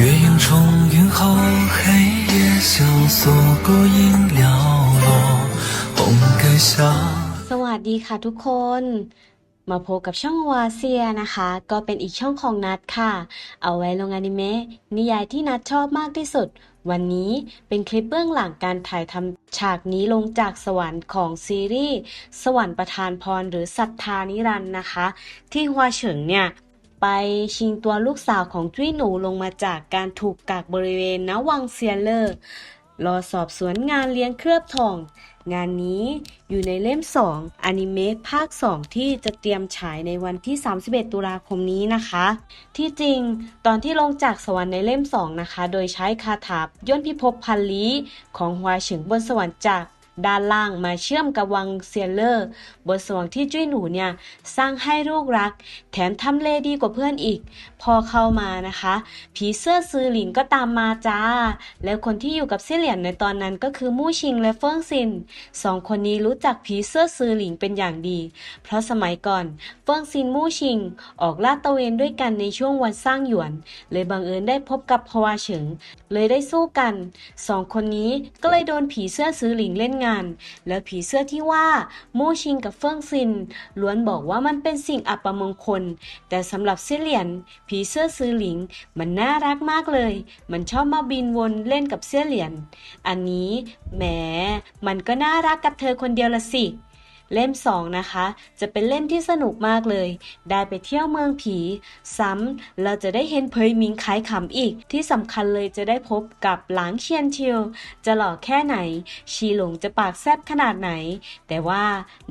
月影重云后，黑夜萧索，孤影寥落，红盖下。 สวัสดีค่ะทุกคน มาพบกับช่องวาเซียนะคะ ก็เป็นอีกช่องของนัดค่ะ เอาไว้ลงอนิเมะนิยายที่นัดชอบมากที่สุด วันนี้เป็นคลิปเบื้องหลังการถ่ายทำฉากนี้ลงจากสวรรค์ของซีรีส์สวรรค์ประทานพรหรือศรัทธานิรันดร์นะคะ ที่ฮวาเฉิงเนี่ย ไปชิงตัวลูกสาวของจุ้ยหนูลงมาจากการถูกกักบริเวณณวังเซียเลอร์ รอสอบสวนงานเลี้ยงเคลือบทอง งานนี้อยู่ในเล่ม 2อนิเมะภาค 2 ที่จะเตรียมฉายในวันที่ 31 ตุลาคมนี้นะคะ ที่จริงตอนที่ลงจากสวรรค์ในเล่ม 2 นะคะ โดยใช้คาถาย่นพิภพพันลี้ของฮวาเฉิงบนสวรรค์จาก ด้านล่างมาเชื่อมกับวังเซียเลอร์บนสวรรค์ที่จุ้ยหนูเนี่ยสร้างให้ลูกรัก แถมทำเลดีกว่าเพื่อนอีก พอเข้ามานะคะ ผีเสื้อซือหลินก็ตามมาจ้า แล้วคนที่อยู่กับเซี่ยเหลียนในตอนนั้นก็คือมู่ชิงและเฟิงซินสองคนนี้รู้จักผีเสื้อซือหลินเป็นอย่างดี เพราะสมัยก่อนเฟิงซินมู่ชิง ออกลาดตระเวนด้วยกันในช่วงวันสร้างหยวน เลยบังเอิญได้พบกับพวาเฉิง เลยได้สู้กันสองคนนี้ก็เลยโดนผีเสื้อซือหลิงเล่นงาน แล้วผีเสื้อที่ว่ามู่ชิงกับเฟิงซิน ล้วนบอกว่ามันเป็นสิ่งอัปมงคล แต่สำหรับเซี่ยเหลียน ผีเสื้อซือหลิง มันน่ารักมากเลย มันชอบมาบินวนเล่นกับเซี่ยเหลียน อันนี้แหมมันก็น่ารักกับเธอคนเดียวละสิ เล่มสองนะคะ จะเป็นเล่มที่สนุกมากเลย ได้ไปเที่ยวเมืองผี ซ้ำเราจะได้เห็นเพยมิงขายขำอีก ที่สำคัญเลยจะได้พบกับหลางเชียนเชียวจะหล่อแค่ไหน ชีหลงจะปากแซบขนาดไหน แต่ว่า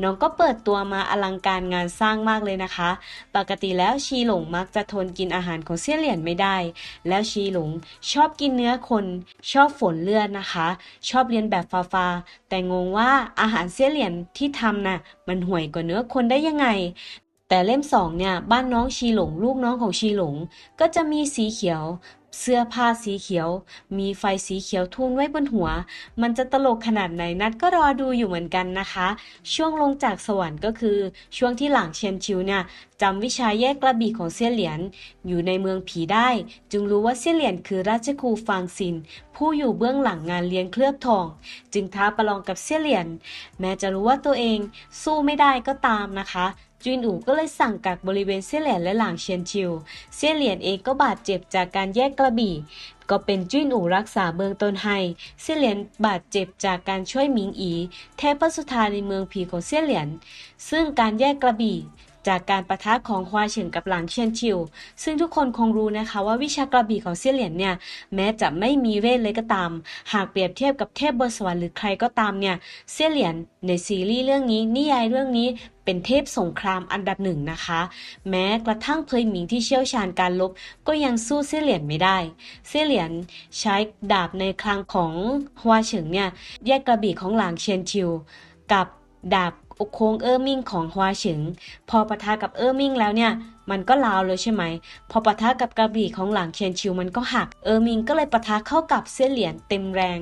น้องก็เปิดตัวมาอลังการงานสร้างมากเลยนะคะ ปกติแล้วชีหลงมักจะทนกินอาหารของเสี่ยเหลียนไม่ได้ แล้วชีหลงชอบกินเนื้อคนชอบฝนเลือดนะคะ ชอบเรียนแบบฟาฟาแต่งงว่าอาหารเสี่ยเหลียนที่ทำนะมันห่วยกว่าเนื้อคนได้ยังไง แต่เล่มสองเนี่ย บ้านน้องชีหลงลูกน้องของชีหลง ก็จะมีสีเขียว เสื้อผ้าสีเขียว มีไฟสีเขียวทูนไว้บนหัว มันจะตลกขนาดไหนนัดก็รอดูอยู่เหมือนกันนะคะ ช่วงลงจากสวรรค์ก็คือช่วงที่หลังเชียนชิวเนี่ยจำวิชาแยกกระบี่ของเซี่ยเหลียน อยู่ในเมืองผีได้ จึงรู้ว่าเซี่ยเหลียนคือราชครูฟางซิน ผู้อยู่เบื้องหลังงานเลี้ยงเคลือบทอง จึงท้าประลองกับเซี่ยเหลียน แม้จะรู้ว่าตัวเองสู้ไม่ได้ก็ตามนะคะ จุนอู่ก็เลยสั่งกักบริเวณเซี่ยเหลียนและหลางเชียนชิว เซี่ยเหลียนเองก็บาดเจ็บจากการแยกกระบี่ ก็เป็นจุนอู่รักษาเบื้องต้นให้เซี่ยเหลียนบาดเจ็บจากการช่วยหมิงอีเทพสุธาในเมืองผีของเซี่ยเหลียน ซึ่งการแยกกระบี่จากการประทะของควาเฉิงกับหลางเชียนชิว ซึ่งทุกคนคงรู้นะคะว่าวิชากระบี่ของเซี่ยเหลียนเนี่ย แม้จะไม่มีเวทเลยก็ตาม หากเปรียบเทียบกับเทพบนสวรรค์หรือใครก็ตามเนี่ย เซี่ยเหลียนในซีรีส์เรื่องนี้นิยายเรื่องนี้ เป็นเทพสงครามอันดับหนึ่งนะคะ แม้กระทั่งเพยหมิงที่เชี่ยวชาญการลบก็ยังสู้เซี่ยเหลียนไม่ได้เซี่ยเหลียนใช้ดาบในคลังของฮวาเฉิงเนี่ยแยกกระบี่ของหลางเชียนชิว กับดาบโค้งเออร์มิงของฮวาเฉิง พอปะทะกับเออร์มิงแล้วเนี่ยมันก็ลาวเลยใช่ไหม พอปะทะกับกระบี่ของหลังเชียนชิวมันก็หัก เออร์มิงก็เลยปะทะเข้ากับเซี่ยเหลียนเต็มแรง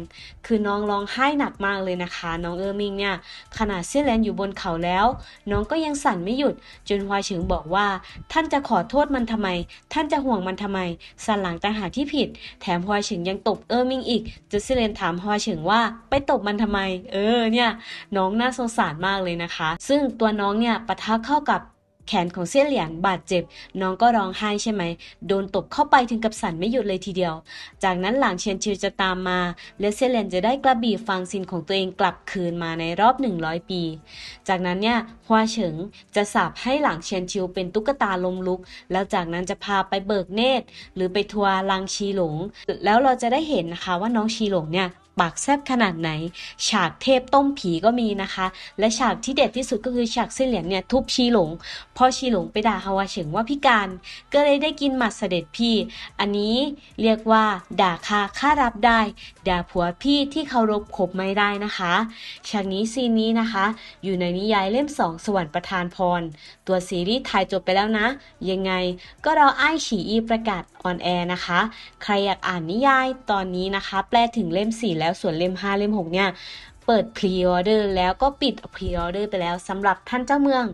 คือน้องร้องไห้หนักมากเลยนะคะ น้องเออร์มิงเนี่ย ขนาดเซี่ยเหลียนอยู่บนเขาแล้ว น้องก็ยังสั่นไม่หยุด จนฮวาเฉิงบอกว่า ท่านจะขอโทษมันทำไม ท่านจะห่วงมันทำไม สันหลังต่างหากที่ผิด แถมฮวาเฉิงยังตบเออร์มิงอีกจนเซี่ยเหลียนถามฮวาเฉิงว่าไปตบมันทำไม เออเนี่ย น้องน่าสงสารมากเลยนะคะ ซึ่งตัวน้องเนี่ยปะทะเข้ากับ แขนของเซี่ยเหลียนบาดเจ็บ น้องก็ร้องไห้ใช่ไหม โดนตบเข้าไปถึงกับสั่นไม่หยุดเลยทีเดียว จากนั้นหลังเชียนชิวจะตามมา และเซี่ยเหลียนจะได้กระบี่ฟังซินของตัวเองกลับคืนมาในรอบ 100 ปี จากนั้นเนี่ยฮวาเฉิงจะสาบให้หลังเชียนชิวเป็นตุ๊กตาลมลุก แล้วจากนั้นจะพาไปเบิกเนตร หรือไปทัวร์ลังชีหลง แล้วเราจะได้เห็นนะคะว่าน้องชีหลงเนี่ย ปากแซบขนาดไหน ฉากเทพต้มผีก็มีนะคะ และฉากที่เด็ดที่สุดก็คือฉากเส้นเหลียนเนี่ยทุบชีหลง พอชีหลงไปด่าฮาวาเฉิงว่าพิการ ก็เลยได้กินหมัดเสด็จพี่ อันนี้เรียกว่า ด่าคาค่ารับได้ ด่าผัวพี่ที่เคารพขบไม่ได้นะคะฉากนี้ซีนนี้นะคะ อยู่ในนิยายเล่มสองสวรรค์ประทานพร ตัวซีรีส์ถ่ายจบไปแล้วนะ ยังไงก็รอไอ้ฉีอีประกาศออนแอร์นะคะ ใครอยากอ่านนิยายตอนนี้นะคะ แปลถึงเล่ม4แล้วส่วนเล่ม 5 เล่ม 6 เนี่ยเปิเปิดพรีออเดอร์แล้วก็ปิดพรีออเดอร์ไปแล้วสำหรับท่านเจ้าเมือง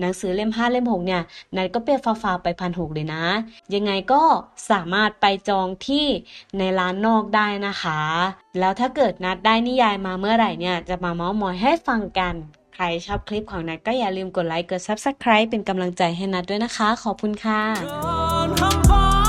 หนังสือเล่ม 5 เล่ม 6 เนี่ยนัดก็เปียฟ้าๆไปพันหกเลยนะ ยังไงก็สามารถไปจองที่ในร้านนอกได้นะคะ แล้วถ้าเกิดนัดได้นิยายมาเมื่อไหร่เนี่ย จะมาเมาส์มอยให้ฟังกัน ใครชอบคลิปของนัดก็อย่าลืมกดไลค์กด Subscribe เป็นกำลังใจให้นัดด้วยนะคะ ขอบคุณค่ะ